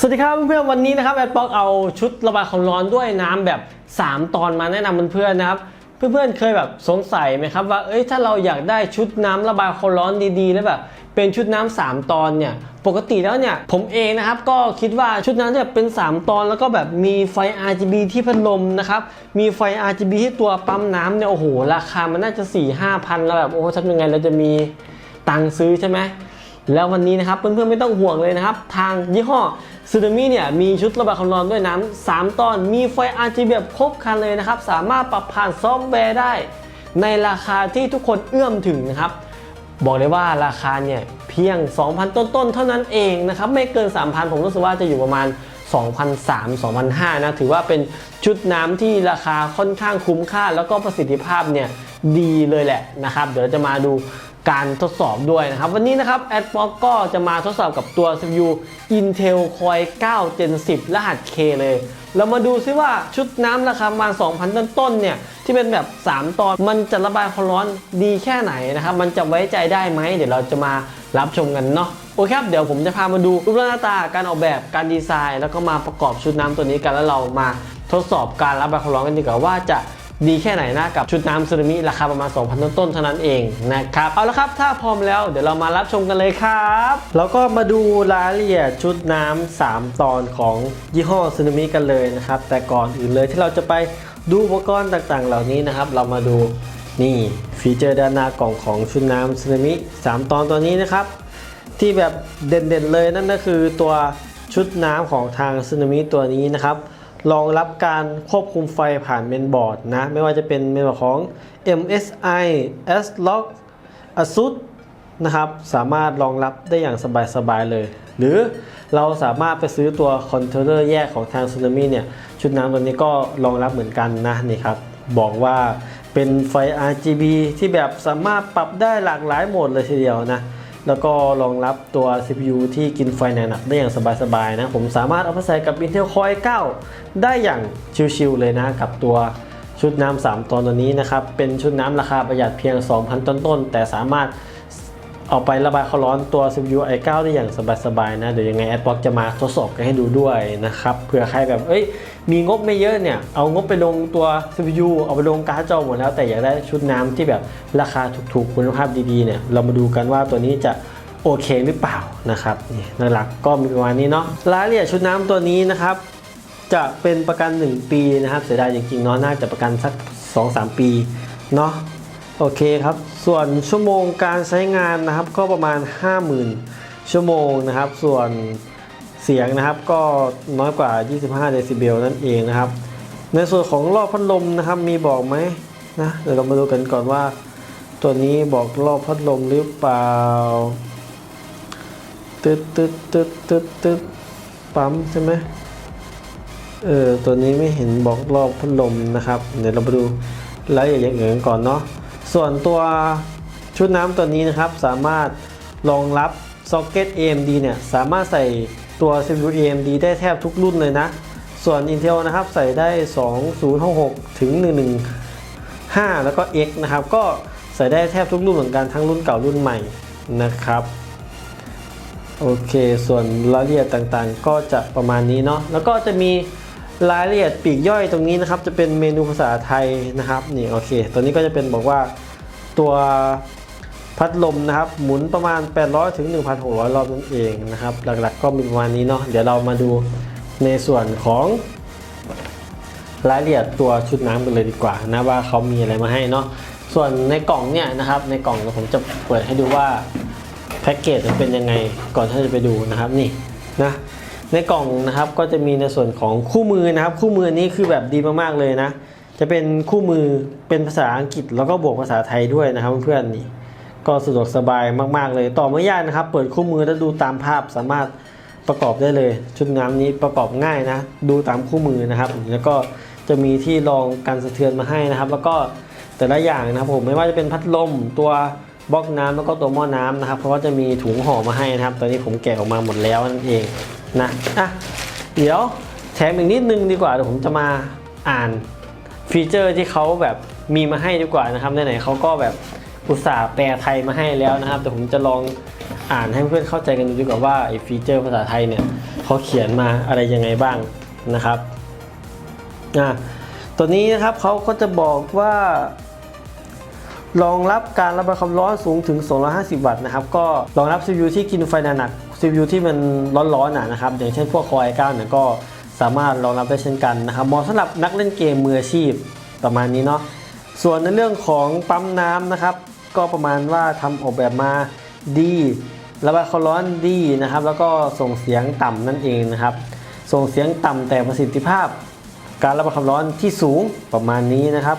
สวัสดีครับเพื่อนๆวันนี้นะครับแอดบ็อกเอาชุดระบายความร้อนด้วยน้ำแบบ 3 ตอนมาแนะนำเพื่อนๆนะครับ เพื่อนๆเคยแบบสงสัยไหมครับว่าเอ้ยถ้าเราอยากได้ชุดน้ำระบายความร้อนดีๆ แล้วแบบเป็นชุดน้ำสามตอนเนี่ยปกติแล้วเนี่ยผมเองนะครับก็คิดว่าชุดน้ำเนี่ยเป็น 3 ตอนแล้วก็แบบมีไฟ RGB ที่พัดลมนะครับมีไฟ RGB ที่ตัวปั๊มน้ำเนี่ยโอ้โหราคามันน่าจะ4 5 0 0พันแล้วแบบโอ้ทำยังไงเราจะมีตังค์ซื้อใช่ไหม แล้ววันนี้นะครับเพื่อนๆไม่ต้องห่วงเลยนะครับ ทางยี่ห้อซูนามิเนี่ยมีชุดระบายความร้อนด้วยน้ำ3ตอนมีไฟ RGB แบบครบครันเลยนะครับ สามารถปรับผ่านซอฟต์แวร์ได้ ในราคาที่ทุกคนเอื้อมถึงนะครับ บอกเลยว่าราคาเนี่ยเพียง 2,000 ต้นๆ เท่านั้นเองนะครับ ไม่เกิน 3,000 ผมรู้สึกว่าจะอยู่ประมาณ2,300 2,500นะถือว่าเป็นชุดน้ำที่ราคาค่อนข้างคุ้มค่า แล้วก็ประสิทธิภาพเนี่ยดีเลยแหละนะครับ เดี๋ยวจะมาดู การทดสอบด้วยนะครับ วันนี้นะครับ a d b l o c k ก็จะมาทดสอบกับตัว CPU Intel Core 9 Gen 10 รหัส K เลย เรามาดูซิว่าชุดน้ำราคาประมาณ 2,000 ต้นๆ เนี่ย ที่เป็นแบบ 3 ตอน มันจะระบายความร้อนดีแค่ไหนนะครับ มันจะไว้ใจได้ไหม เดี๋ยวเราจะมารับชมกันเนาะโอเคครับ เดี๋ยวผมจะพามาดูรูปร่างหน้าตาการออกแบบการดีไซน์ แล้วก็มาประกอบชุดน้ำตัวนี้กันแล้วเรามาทดสอบการระบายความร้อนกันดีกว่าว่าจะ ดีแค่ไหนนะกับชุดน้ำซูนามิราคาประมาณ 2,000 ต้นๆเท่านั้นเองนะครับเอาละครับถ้าพร้อมแล้วเดี๋ยวเรามารับชมกันเลยครับ แล้วก็มาดูรายละเอียดชุดน้ำ3 ตอนของยี่ห้อซูนามิกันเลยนะครับ แต่ก่อนอื่นเลยที่เราจะไปดูอุปกรณ์ต่างๆ เหล่านี้นะครับ เรามาดูนี่ฟีเจอร์ด้านหน้ากล่องของชุดน้ำซูนามิ3 ตอนตัวนี้นะครับ ที่แบบเด่นๆเลยนั่นก็คือตัวชุดน้ำของทางซึนามิตัวนี้นะครับ รองรับการควบคุมไฟผ่านเมนบอร์ดนะ ไม่ว่าจะเป็นเมนบอร์ดของ MSI S-Log ASUS นะครับสามารถรองรับได้อย่างสบายๆเลย หรือเราสามารถไปซื้อตัวคอนโทรลเลอร์แยกของทางซึนามิเนี่ยชุดน้ำตัวนี้ก็รองรับเหมือนกันนะนี่ครับบอกว่าเป็นไฟ RGB ที่แบบสามารถปรับได้หลากหลายโหมดเลยทีเดียวนะ แล้วก็รองรับตัว CPU ที่กินไฟหนักๆได้อย่างสบายๆนะ ผมสามารถเอาไปใส่กับ Intel Core i9 ได้อย่างชิวๆเลยนะ กับตัวชุดน้ำ3ตอนตัวนี้นะครับ เป็นชุดน้ำราคาประหยัดเพียง 2,000 ต้นๆ แต่สามารถ เอาไประบายความร้อนตัว CPU i9 ได้อย่างสบายๆนะ เดี๋ยวยังไงแอดบ็อกจะมาทดสอบกันให้ดูด้วยนะครับเผื่อใครแบบเอ้ยมีงบไม่เยอะเนี่ย เอางบไปลงตัว CPU เอาไปลงการ์ดจอหมดแล้ว แต่อยากได้ชุดน้ำที่แบบราคาถูกๆ คุณภาพดีๆเนี่ย เรามาดูกันว่าตัวนี้จะโอเคหรือเปล่านะครับนี่หลักก็มีประมาณนี้เนาะรายละเอียดชุดน้ำตัวนี้นะครับ จะเป็นประกัน 1 ปีนะครับ เสียดายจริงๆเนาะน่าจะประกันสัก 2-3 ปีเนาะ โอเคครับ ส่วนชั่วโมงการใช้งานนะครับก็ประมาณ 50,000 ชั่วโมงนะครับ ส่วนเสียงนะครับก็น้อยกว่า 25 เดซิเบลนั่นเองนะครับ ในส่วนของรอบพัดลมนะครับมีบอกไหมนะเดี๋ยวเรามาดูกันก่อนว่า ตัวนี้บอกรอบพัดลมหรือเปล่าตึ๊ดตึ๊ดตึ๊ดตึ๊ดตึ๊ดปั๊มใช่ไหมเออตัวนี้ไม่เห็นบอกรอบพัดลมนะครับ เดี๋ยวเรามาดูรายละเอียดอย่างอื่นก่อนเนาะ ส่วนตัวชุดน้ำตัวนี้นะครับ สามารถรองรับซ็อกเก็ต AMD เนี่ยสามารถใส่ตัว CPU AMD ได้แทบทุกรุ่นเลยนะ ส่วน Intel นะครับใส่ได้ 2066 ถึง 115 แล้วก็ X นะครับ ก็ใส่ได้แทบทุกรุ่นเหมือนกันทั้งรุ่นเก่ารุ่นใหม่นะครับโอเค ส่วนรายละเอียดต่างๆ ก็จะประมาณนี้เนาะแล้วก็จะมี รายละเอียดปีกย่อยตรงนี้นะครับ จะเป็นเมนูภาษาไทยนะครับนี่โอเค ตัวนี้ก็จะเป็นบอกว่าตัวพัดลมนะครับ หมุนประมาณ 800ถึง1,600 รอบนั่นเองนะครับ หลักๆก็มีประมาณนี้เนาะเดี๋ยวเรามาดูในส่วนของรายละเอียดตัวชุดน้ำกันเลยดีกว่านะว่าเขามีอะไรมาให้เนาะส่วนในกล่องเนี่ยนะครับ ในกล่องเดี๋ยวผมจะเปิดให้ดูว่าแพ็กเกจมันเป็นยังไงก่อนที่จะไปดูนะครับนี่นะ ในกล่องนะครับก็จะมีในส่วนของคู่มือนะครับ คู่มือนี้คือแบบดีมากๆเลยนะ จะเป็นคู่มือเป็นภาษาอังกฤษแล้วก็บวกภาษาไทยด้วยนะครับเพื่อนๆนี่ก็สะดวกสบายมากๆเลย ต่อไม่ยากนะครับ เปิดคู่มือแล้วดูตามภาพสามารถประกอบได้เลย ชุดน้ำนี้ประกอบง่ายนะ ดูตามคู่มือนะครับ แล้วก็จะมีที่รองกันสะเทือนมาให้นะครับ แล้วก็แต่ละอย่างนะครับผมไม่ว่าจะเป็นพัดลมตัวบล็อกน้ำแล้วก็ตัวหม้อน้ำนะครับ เพราะว่าจะมีถุงห่อมาให้นะครับ ตอนนี้ผมแกะออกมาหมดแล้วนั่นเอง นะอะเดี๋ยวแถมอีกนิดนึงดีกว่าเดี๋ยวผมจะมาอ่านฟีเจอร์ที่เขาแบบมีมาให้ดีกว่านะครับไหนๆเขาก็แบบอุตส่าห์แปลไทยมาให้แล้วนะครับ แต่ผมจะลองอ่านให้เพื่อนเข้าใจกันดูดีกว่าว่าไอ้ฟีเจอร์ภาษาไทยเนี่ยเขาเขียนมาอะไรยังไงบ้างนะครับอะตัวนี้นะครับเขาก็จะบอกว่ารองรับการระบายความร้อนสูงถึง 250 วัตต์นะครับ ก็รองรับ CPU ที่กินไฟหนัก CPU ที่มันร้อนๆนะนะครับ อย่างเช่นพวก Core i9 เนี่ยก็สามารถรองรับได้เช่นกันนะครับเหมาะสำหรับนักเล่นเกมมืออาชีพประมาณนี้เนาะส่วนในเรื่องของปั๊มน้ำนะครับ ก็ประมาณว่าทำออกแบบมาดีระบายความร้อนดีนะครับ แล้วก็ส่งเสียงต่ำนั่นเองนะครับ ส่งเสียงต่ำแต่ประสิทธิภาพ การระบายความร้อนที่สูงประมาณนี้นะครับ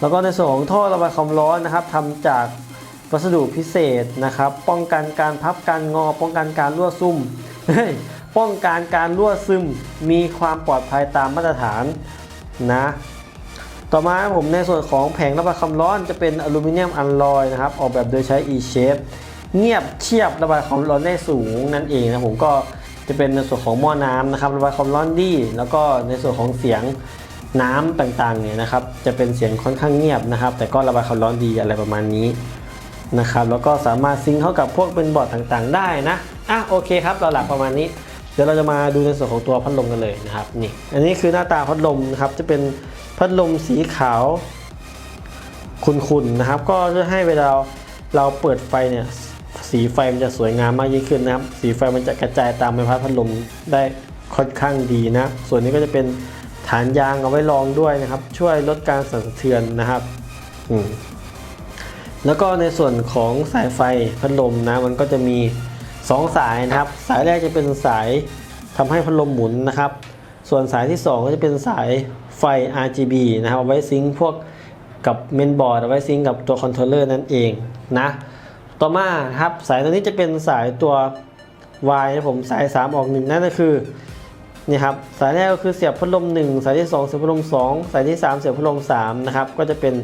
แล้วก็ในส่วนของท่อระบายความร้อนนะครับทำจาก วัสดุพิเศษนะครับ ป้องกันการพับการงอ ป้องกันการรั่วซึมป้องกันการรั่วซึมมีความปลอดภัยตามมาตรฐานนะต่อมาผมในส่วนของแผงระบายความร้อนจะเป็นอลูมิเนียมอัลลอยนะครับ ออกแบบโดยใช้ E-shape เงียบเชียบระบายความร้อนได้สูงนั่นเองนะผมก็จะเป็นในส่วนของหม้อน้ำนะครับ ระบายความร้อนดี แล้วก็ในส่วนของเสียงน้ำต่างๆเนี่ยนะครับ จะเป็นเสียงค่อนข้างเงียบนะครับ แต่ก็ระบายความร้อนดีอะไรประมาณนี้ นะครับแล้วก็สามารถซิงค์เข้ากับพวกเป็นบอร์ดต่างๆ ได้นะอะโอเคครับเราหลักประมาณนี้ เดี๋ยวเราจะมาดูในส่วนของตัวพัดลมกันเลยนะครับนี่อันนี้คือหน้าตาพัดลมนะครับจะเป็นพัดลมสีขาวขุ่นๆนะครับ ก็จะให้เวลาเราเปิดไฟเนี่ยสีไฟมันจะสวยงามมากยิ่งขึ้นนะครับ สีไฟมันจะกระจายตามใบพัดพัดลมได้ค่อนข้างดีนะ ส่วนนี้ก็จะเป็นฐานยางเอาไว้รองด้วยนะครับ ช่วยลดการสั่นสะเทือนนะครับ อืม แล้วก็ในส่วนของสายไฟพัดลมนะมันก็จะมี 2 สายนะครับ สายแรกจะเป็นสายทำให้พัดลมหมุนนะครับ ส่วนสายที่ 2 ก็จะเป็นสายไฟ RGB นะครับเอาไว้ซิงค์พวกกับเมนบอร์ดเอาไว้ซิงค์กับตัวคอนโทรลเลอร์นั่นเองนะต่อมาครับสายตัวนี้จะเป็นสายตัว Y นะผมสาย 3 ออก 1 นั่นก็คือนี่ครับสายแรกก็คือเสียบพัดลม 1 สายที่ 2 เสียบพัดลม 2 สายที่ 3 เสียบพัดลม3นะครับก็จะเป็น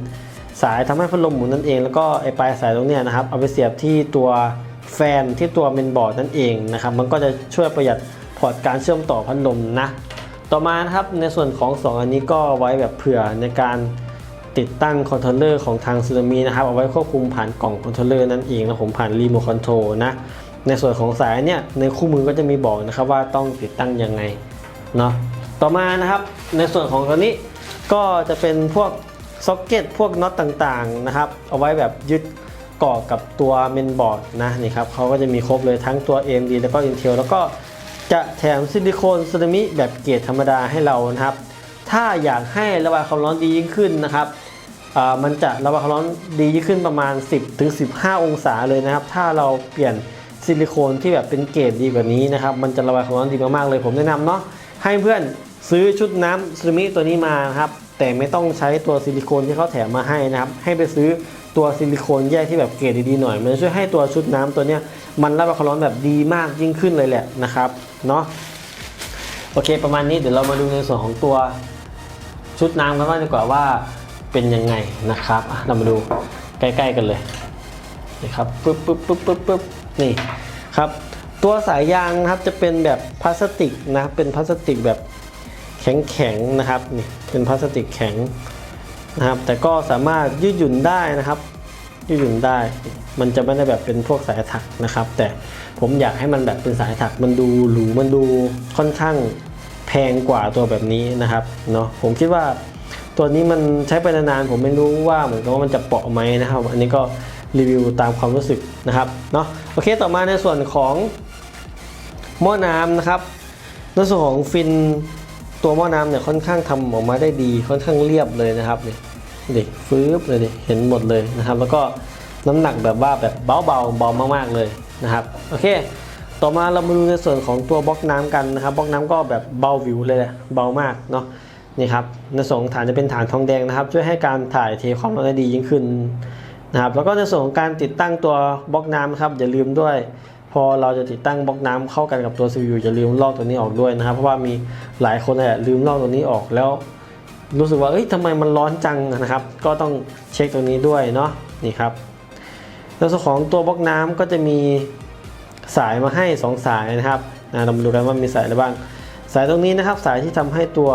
สายทำให้พัดลมหมุนนั่นเอง แล้วก็ไอปลายสายตรงเนี้ยนะครับเอาไปเสียบที่ตัวแฟนที่ตัวเมนบอร์ดนั่นเองนะครับมันก็จะช่วยประหยัดพอร์ตการเชื่อมต่อพัดลมนะต่อมานะครับในส่วนของ 2 อันนี้ก็ไว้แบบเผื่อในการติดตั้งคอนโทรลเลอร์ของทางซูนามินะครับเอาไว้ควบคุมผ่านกล่องคอนโทรลเลอร์นั่นเองนะผมผ่านรีโมทคอนโทรลนะในส่วนของสายเนี่ยในคู่มือก็จะมีบอกนะครับว่าต้องติดตั้งยังไงเนาะต่อมานะครับในส่วนของตัวนี้ก็จะเป็นพวก ซ็อกเก็ตพวกน็อตต่างๆนะครับ เอาไว้แบบยึดเกาะกับตัวเมนบอร์ดนะนี่ครับเขาก็จะมีครบเลยทั้งตัว AMD แล้วก็ Intel แล้วก็จะแถมซิลิโคนเซรามิแบบเกรดธรรมดาให้เรานะครับ ถ้าอยากให้ระบายความร้อนดียิ่งขึ้นนะครับมันจะระบายความร้อนดียิ่งขึ้นประมาณ 10ถึง15 องศาเลยนะครับ ถ้าเราเปลี่ยนซิลิโคนที่แบบเป็นเกรดดีกว่านี้นะครับ มันจะระบายความร้อนดีมากๆเลยผมแนะนำเนาะให้เพื่อนซื้อชุดน้ำเซรามิตัวนี้มานะครับ แต่ไม่ต้องใช้ตัวซิลิโคนที่เขาแถมมาให้นะครับ ให้ไปซื้อตัวซิลิโคนแยกที่แบบเกรดดีๆหน่อย มันช่วยให้ตัวชุดน้ำตัวเนี้ยมันระบายความร้อนแบบดีมากยิ่งขึ้นเลยแหละนะครับเนาะโอเค ประมาณนี้เดี๋ยวเรามาดูในส่วนของตัวชุดน้ำกันบ้างดีกว่าว่าเป็นยังไงนะครับเรามาดูใกล้ๆกันเลยนี่ครับปึ๊บปึ๊บปึ๊บปึ๊บปึ๊บนี่ครับ ตัวสายยางนะครับจะเป็นแบบพลาสติกนะเป็นพลาสติกแบบ แข็งๆนะครับนี่เป็นพลาสติกแข็งนะครับ แต่ก็สามารถยืดหยุ่นได้นะครับ ยืดหยุ่นได้ มันจะไม่ได้แบบเป็นพวกสายถักนะครับ แต่ผมอยากให้มันแบบเป็นสายถักมันดูหรูมันดูค่อนข้างแพงกว่าตัวแบบนี้นะครับเนาะผมคิดว่าตัวนี้มันใช้ไปนานๆผมไม่รู้ว่าเหมือนกับว่ามันจะเปาะไหมนะครับ อันนี้ก็รีวิวตามความรู้สึกนะครับเนาะโอเคต่อมาในส่วนของหม้อน้ำนะครับในส่วนของฟิน ตัวหม้อน้ำเนี่ยค่อนข้างทำออกมาได้ดีค่อนข้างเรียบเลยนะครับนี่ดิฟื้บเลยดิเห็นหมดเลยนะครับ แล้วก็น้ำหนักแบบว่าแบบเบาเบาเบามากๆเลยนะครับโอเค ต่อมาเรามาดูในส่วนของตัวบล็อกน้ำกันนะครับบล็อกน้ำก็แบบเบาวิวเลยแหละเบามากเนาะนี่ครับในส่วนของฐานจะเป็นฐานทองแดงนะครับช่วยให้การถ่ายเทความร้อนได้ดียิ่งขึ้นนะครับแล้วก็ในส่วนของการติดตั้งตัวบล็อกน้ำครับอย่าลืมด้วย พอเราจะติดตั้งบล็อกน้ำเข้ากันกับตัว CPU อย่าลืมลอกตัวนี้ออกด้วยนะครับ เพราะว่ามีหลายคนเนี่ยลืมลอกตัวนี้ออกแล้ว รู้สึกว่าเอ้ยทำไมมันร้อนจังนะครับ ก็ต้องเช็คตรงนี้ด้วยเนาะนี่ครับในส่วนของตัวบล็อกน้ำก็จะมีสายมาให้ 2 สายนะครับนะเรามาดูกันว่ามีสายอะไรบ้าง สายตรงนี้นะครับ สายที่ทำให้ตัว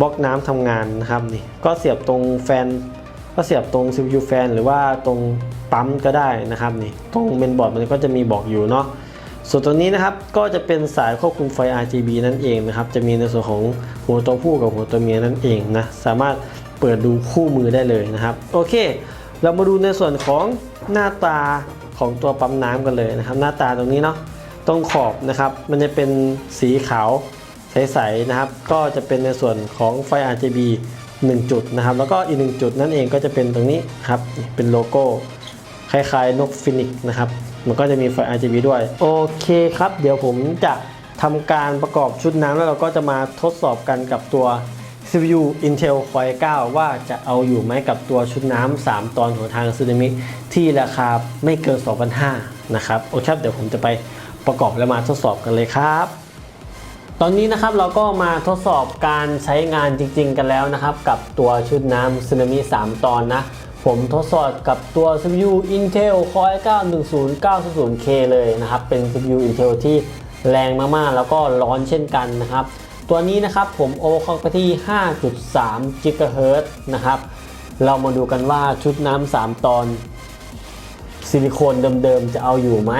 บล็อกน้ำทำงานนะครับนี่ก็เสียบตรงแฟน ก็เสียบตรง CPU แฟนหรือว่าตรงปั๊มก็ได้นะครับนี่ตรงเมนบอร์ดมันก็จะมีบอกอยู่เนาะส่วนตัวนี้นะครับก็จะเป็นสายควบคุมไฟ RGB นั่นเองนะครับจะมีในส่วนของหัวตัวผู้กับหัวตัวเมียนั่นเองนะสามารถเปิดดูคู่มือได้เลยนะครับ โอเค เรามาดูในส่วนของหน้าตาของตัวปั๊มน้ำกันเลยนะครับ หน้าตาตรงนี้เนาะตรงขอบนะครับ มันจะเป็นสีขาวใสๆนะครับ ก็จะเป็นในส่วนของไฟ RGB 1 จุดนะครับ แล้วก็อีกหนึ่งจุดนั่นเองก็จะเป็นตรงนี้ครับเป็นโลโก้คล้ายๆ นกฟินิกซ์นะครับ มันก็จะมีไฟ RGB ด้วย โอเคครับ เดี๋ยวผมจะทำการประกอบชุดน้ำแล้วเราก็จะมาทดสอบกันกับตัว CPU Intel Core 9 ว่าจะเอาอยู่ไหมกับตัวชุดน้ำ 3 ตอนของทางซูนามิที่ราคาไม่เกิน 2,500 นะครับ โอเคครับ เดี๋ยวผมจะไปประกอบและมาทดสอบกันเลยครับ ตอนนี้นะครับเราก็มาทดสอบการใช้งานจริง ๆ กันแล้วนะครับ กับตัวชุดน้ำ Tsunami 3ตอนนะ ผมทดสอบกับตัว CPU Intel Core i9 10900K เลยนะครับ เป็น CPU Intel ที่แรงมากๆ แล้วก็ร้อนเช่นกันนะครับ ตัวนี้นะครับผมโอเวอร์คล็อกไปที่ 5.3 GHz นะครับ เรามาดูกันว่าชุดน้ำ3 ตอนซิลิโคนเดิมๆ จะเอาอยู่ไหม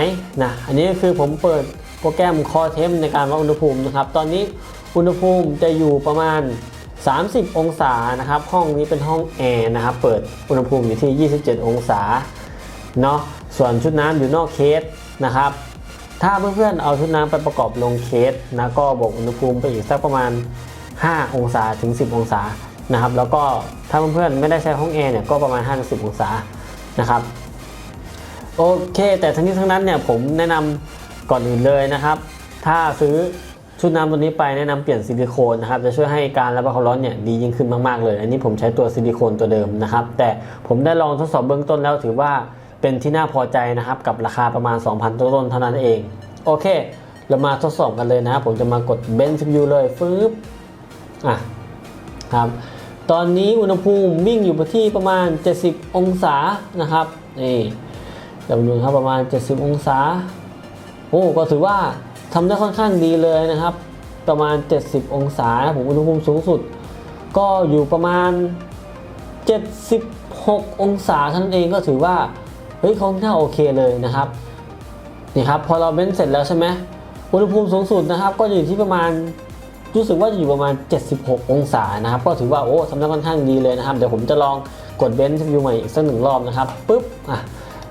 นะ อันนี้คือผมเปิด โปรแกรมคอเทมในการวัดอุณหภูมินะครับ ตอนนี้อุณหภูมิจะอยู่ประมาณ 30 องศานะครับ ห้องนี้เป็นห้องแอร์นะครับ เปิดอุณหภูมิอยู่ที่ 27 องศาเนาะ ส่วนชุดน้ำอยู่นอกเคสนะครับ ถ้าเพื่อนๆเอาชุดน้ำไปประกอบลงเคสนะ ก็บวกอุณหภูมิไปอีกสักประมาณ 5 องศาถึง 10 องศานะครับ แล้วก็ถ้าเพื่อนๆไม่ได้ใช้ห้องแอร์เนี่ย ก็ประมาณ 5-10 องศานะครับ โอเค แต่ทั้งนี้ทั้งนั้นเนี่ยผมแนะนำ ก่อนอื่นเลยนะครับ ถ้าซื้อชุดน้ำตัวนี้ไปแนะนำเปลี่ยนซิลิโคนนะครับจะช่วยให้การระบายความร้อนเนี่ยดียิ่งขึ้นมากๆเลย อันนี้ผมใช้ตัวซิลิโคนตัวเดิมนะครับ แต่ผมได้ลองทดสอบเบื้องต้นแล้วถือว่าเป็นที่น่าพอใจนะครับกับราคาประมาณ 2,000 ต้นๆเท่านั้นเอง โอเค เรามาทดสอบกันเลยนะครับผมจะมากดเบนซ์วิวเลยฟึบอะครับตอนนี้อุณหภูมิวิ่งอยู่ที่ประมาณ 70 องศานะครับนี่จำนวนครับประมาณ 70 องศา โอ้ก็ถือว่าทำได้ค่อนข้างดีเลยนะครับ ประมาณ 70 องศาผมอุณหภูมิสูงสุด ก็อยู่ประมาณ 76 องศาท่านั้นเองก็ถือว่าเฮ้ยค่อนข้างโอเคเลยนะครับนี่ครับพอเราเบนเสร็จแล้วใช่ไหมอุณหภูมิสูงสุดนะครับ ก็อยู่ที่ประมาณรู้สึกว่าจะอยู่ประมาณ 76 องศานะครับ ก็ถือว่าโอ้ทำได้ค่อนข้างดีเลยนะครับ เดี๋ยวผมจะลองกดเบนซ์วิวใหม่อีกสักหนึ่งรอบนะครับปุ๊บอะ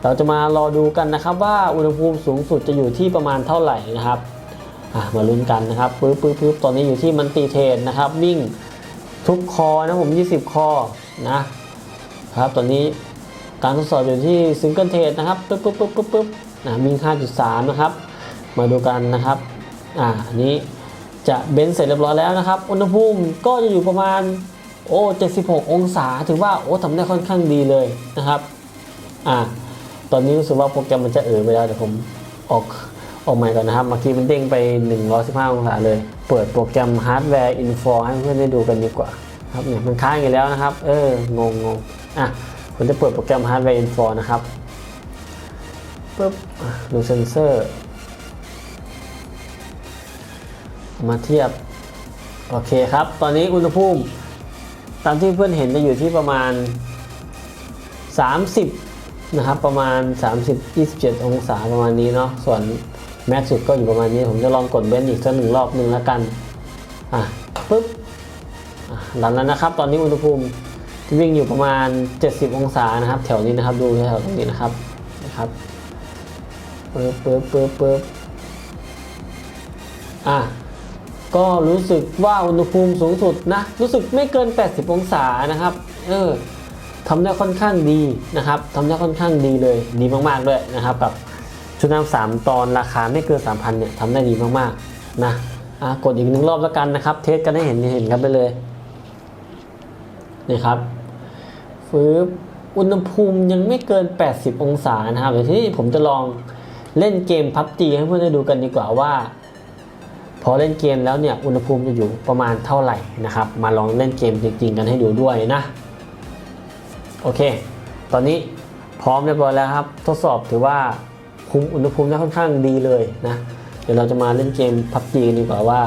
เราจะมารอดูกันนะครับว่าอุณหภูมิสูงสุดจะอยู่ที่ประมาณเท่าไหร่นะครับมาลุ้นกันนะครับปึ๊บปึ๊บปึ๊บตอนนี้อยู่ที่มันตีเทนนะครับ วิ่งทุกคอนะผม 20 คอนะครับตอนนี้การทดสอบอยู่ที่ซิงเกิลเทรดนะครับปึ๊บปึ๊บปึ๊บปึ๊บปึ๊บนะวิ่ง 5.3 นะครับ มาดูกันนะครับอ่าอันนี้จะเบนซ์เสร็จเรียบร้อยแล้วนะครับ อุณหภูมิก็จะอยู่ประมาณโอ้76 องศา ถือว่าโอ้ทำได้ค่อนข้างดีเลยนะครับอ่า ตอนนี้รู้สึกว่าโปรแกรมมันจะเอ๋อไปแล้วเดี๋ยวผมออกออกใหม่ก่อนนะครับเมื่อกี้มันเด้งไป 115 องศาเลย เปิดโปรแกรม Hardware Info ให้เพื่อนได้ดูกันดีกว่าครับเนี่ยมันค้างอยู่แล้วนะครับ เอองงงงอะผมจะเปิดโปรแกรม Hardware Info นะครับปึ๊บดูเซนเซอร์ มาเทียบ โอเคครับ ตอนนี้อุณหภูมิ ตามที่เพื่อนเห็นจะอยู่ที่ประมาณ 30 นะครับประมาณ 30 27 องศาประมาณนี้เนาะส่วนแม็กสุดก็อยู่ประมาณนี้ ผมจะลองกดเบนซ์อีกสักหนึ่งรอบหนึ่งแล้วกันอะปึ๊บหลังนั้นนะครับ ตอนนี้อุณหภูมิวิ่งอยู่ประมาณ 70 องศานะครับ แถวนี้นะครับดูแถวตรงนี้นะครับนะครับปึ๊บปึ๊บปึ๊บปึ๊บอะก็รู้สึกว่าอุณหภูมิสูงสุดนะ รู้สึกไม่เกิน 80 องศานะครับ เออ ทำได้ค่อนข้างดีนะครับทำได้ค่อนข้างดีเลยดีมากๆด้วยนะครับ กับชุดน้ำสามตอนราคาไม่เกิน3,000เนี่ยทำได้ดีมากๆนะอะกดอีกหนึ่งรอบแล้วกันนะครับ เทสกันให้เห็นเห็นกันไปเลยนี่ครับฟืบอุณหภูมิยังไม่เกิน 80 องศานะครับเดี๋ยวที่ผมจะลองเล่นเกมพับจีให้เพื่อนได้ดูกันดีกว่าว่า พอเล่นเกมแล้วเนี่ยอุณหภูมิจะอยู่ประมาณเท่าไหร่นะครับ มาลองเล่นเกมจริงๆกันให้ดูด้วยนะ โอเค ตอนนี้พร้อมเรียบร้อยแล้วครับ ทดสอบถือว่าคุมอุณหภูมิได้ค่อนข้างดีเลยนะ เดี๋ยวเราจะมาเล่นเกมพับจีกันดีกว่าว่า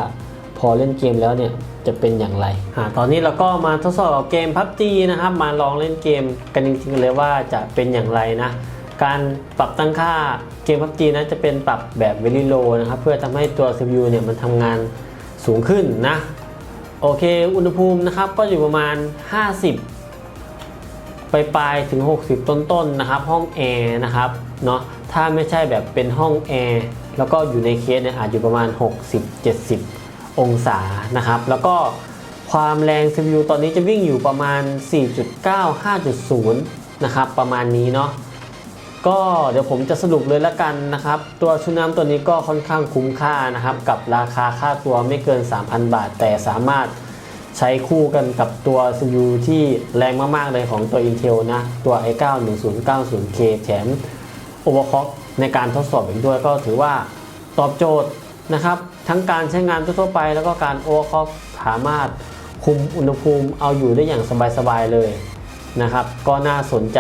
พอเล่นเกมแล้วเนี่ยจะเป็นอย่างไรอ่าตอนนี้เราก็มาทดสอบเกมพับจีนะครับ มาลองเล่นเกมกันจริงๆเลยว่าจะเป็นอย่างไรนะ การปรับตั้งค่าเกมพับจีนั้นจะเป็นปรับแบบ very low นะครับ เพื่อทำให้ตัว CPU เนี่ยมันทำงานสูงขึ้นนะ โอเค อุณหภูมินะครับก็อยู่ประมาณ 50 ปปลายๆถึง 60 ต้นๆนะครับ ห้องแอร์นะครับเนาะถ้าไม่ใช่แบบเป็นห้องแอร์แล้วก็อยู่ในเคสเนี่ยอาจอยู่ประมาณ 60-70 องศานะครับ แล้วก็ความแรง CPU ตอนนี้จะวิ่งอยู่ประมาณ 4.9 5.0 นะครับ ประมาณนี้เนาะก็เดี๋ยวผมจะสรุปเลยละกันนะครับ ตัวชุดน้ำตัวนี้ก็ค่อนข้างคุ้มค่านะครับ กับราคาค่าตัวไม่เกิน 3,000 บาท แต่สามารถ ใช้คู่กันกับตัว CPU ที่แรงมาก ๆ เลยของตัว Intel นะ ตัว i9 1090K แถม Overclock ในการทดสอบอีกด้วยก็ถือว่าตอบโจทย์นะครับ ทั้งการใช้งานทั่วไปแล้วก็การ Overclock สามารถคุมอุณหภูมิเอาอยู่ได้อย่างสบาย ๆ เลยนะครับ ก็น่าสนใจ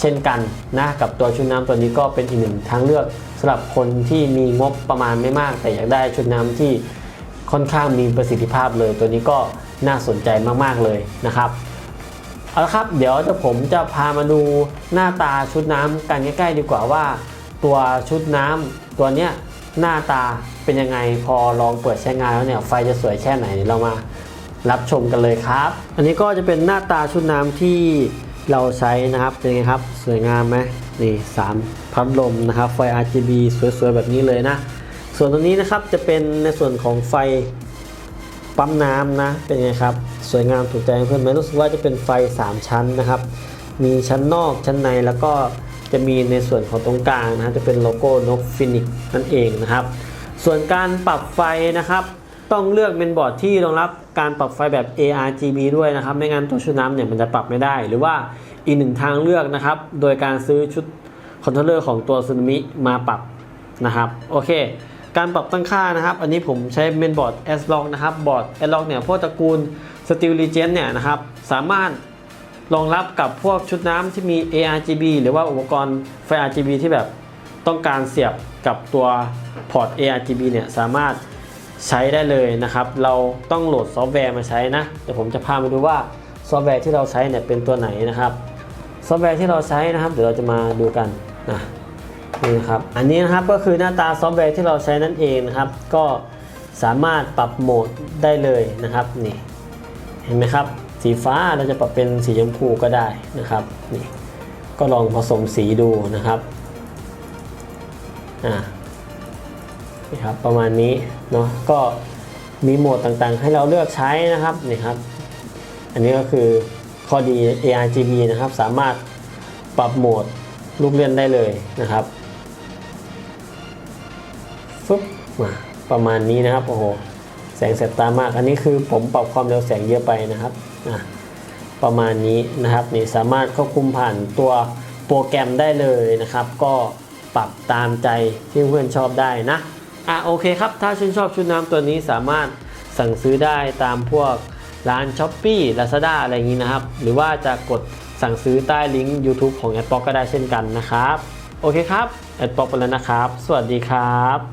เช่นกันนะกับตัวชุดน้ำตัวนี้ก็เป็นอีกหนึ่งทางเลือกสำหรับคนที่มีงบประมาณไม่มาก แต่อยากได้ชุดน้ำที่ค่อนข้างมีประสิทธิภาพเลยตัวนี้ก็ น่าสนใจมากๆเลยนะครับเอาละครับเดี๋ยวจะผมจะพามาดูหน้าตาชุดน้ำกันใกล้ๆดีกว่าว่า ตัวชุดน้ำตัวเนี้ยหน้าตาเป็นยังไงพอลองเปิดใช้งานแล้วเนี่ยไฟจะสวยแค่ไหนเรามารับชมกันเลยครับ อันนี้ก็จะเป็นหน้าตาชุดน้ำที่เราใช้นะครับเป็นไงครับสวยงามไหมนี่สามพัดลมนะครับไฟ RGB สวยๆแบบนี้เลยนะ ส่วนตรงนี้นะครับจะเป็นในส่วนของไฟ ปั๊มน้ำนะ เป็นไงครับ สวยงามถูกใจเพื่อนไหมรู้สึกว่าจะเป็นไฟ 3 ชั้นนะครับ มีชั้นนอกชั้นในแล้วก็จะมีในส่วนของตรงกลางนะจะเป็นโลโก้นกฟินิกนั่นเองนะครับ ส่วนการปรับไฟนะครับ ต้องเลือกเป็นบอร์ดที่รองรับการปรับไฟแบบ ARGB ด้วยนะครับ ไม่งั้นตัวชุดน้ำเนี่ยมันจะปรับไม่ได้ หรือว่าอีกหนึ่งทางเลือกนะครับ โดยการซื้อชุดคอนโทรลเลอร์ของตัวซูนามิมาปรับนะครับ โอเค การปรับตั้งค่านะครับ อันนี้ผมใช้เป็นบอร์ด S Log นะครับ บอร์ด S Log เนี่ยพวกตระกูล Steel Legend เนี่ยนะครับ สามารถรองรับกับพวกชุดน้ำที่มี ARGB หรือว่าอุปกรณ์ไฟ RGB ที่แบบต้องการเสียบกับตัวพอร์ต ARGB เนี่ยสามารถใช้ได้เลยนะครับ เราต้องโหลดซอฟต์แวร์มาใช้นะเดี๋ยวผมจะพามาดูว่าซอฟต์แวร์ที่เราใช้เนี่ยเป็นตัวไหนนะครับ ซอฟต์แวร์ที่เราใช้นะครับ เดี๋ยวเราจะมาดูกันนะ นี่ครับ อันนี้นะครับก็คือหน้าตาซอฟต์แวร์ที่เราใช้นั่นเองนะครับ ก็สามารถปรับโหมดได้เลยนะครับนี่เห็นไหมครับ สีฟ้าเราจะปรับเป็นสีชมพูก็ได้นะครับนี่ก็ลองผสมสีดูนะครับอ่านี่ครับประมาณนี้เนาะก็มีโหมดต่างๆ ให้เราเลือกใช้นะครับนี่ครับ อันนี้ก็คือข้อดี ARGB นะครับ สามารถปรับโหมดลูกเล่นได้เลยนะครับ ฟึบมาประมาณนี้นะครับโอ้โหแสงแสบตามาก อันนี้คือผมปรับความเร็วแสงเยอะไปนะครับอะประมาณนี้นะครับนี่สามารถควบคุมผ่านตัวโปรแกรมได้เลยนะครับ ก็ปรับตามใจที่เพื่อนชอบได้นะอะโอเคครับ ถ้าชื่นชอบชุดน้ำตัวนี้สามารถสั่งซื้อได้ตามพวกร้าน s h อ p e e Lazada อะไรอย่างนี้นะครับ หรือว่าจะกดสั่งซื้อใต้ลิงก์ YouTube ของ a d b l o c k ก็ได้เช่นกันนะครับ โอเคครับ a d b l o c k ไปแล้วนะครับ สวัสดีครับ